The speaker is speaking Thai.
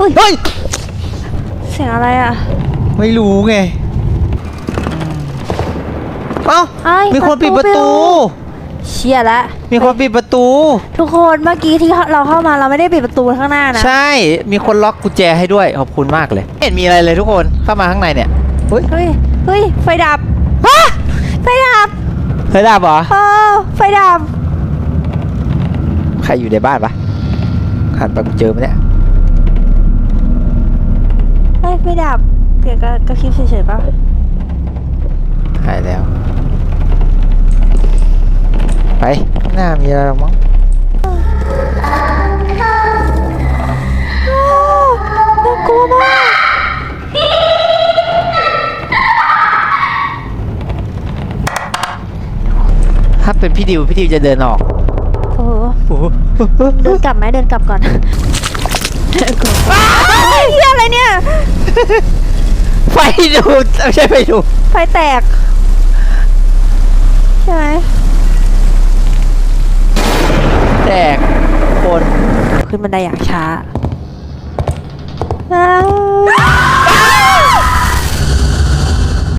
อุ้ย เฮ้ย เสียงอะไรอะ ไม่รู้ไงเอ้าไอ้มีคนปิดประตู เชียละ มีคนปิดประตู ทุกคนเมื่อกี้ที่เราเข้ามาเราไม่ได้ปิดประตูข้างหน้านะ ใช่ มีคนล็อกกุญแจให้ด้วย ขอบคุณมากเลยไม่เห็นมีอะไรเลยทุกคน เข้ามาข้างในเนี่ยเฮ้ยเฮ้ย เฮ้ย ไฟดับไฟดับเฮ้ยดาบเหรอ เออไฟดับ ใครอยู่ในบ้านปะหันไปกูเจอมั้ยเนี่ยเฮ้ย ไฟดับเกิดกระกระพริบเฉยๆป่ะหายแล้ว ไปข้างหน้ามีอะไรหรอมั้งน่ากลัวมากถ้าเป็นพี่ดิว พี่ดิวจะเดินออก โอ้โหโอ้โหเดินกลับไหมเดินกลับก่อน เฮ้ยเหี้ยอะไรเนี่ย ไฟดูดไม่ใช่ไฟดูดไฟแตก ใช่ไหมแตกคน ขึ้นบันไดอย่างช้าอ้าว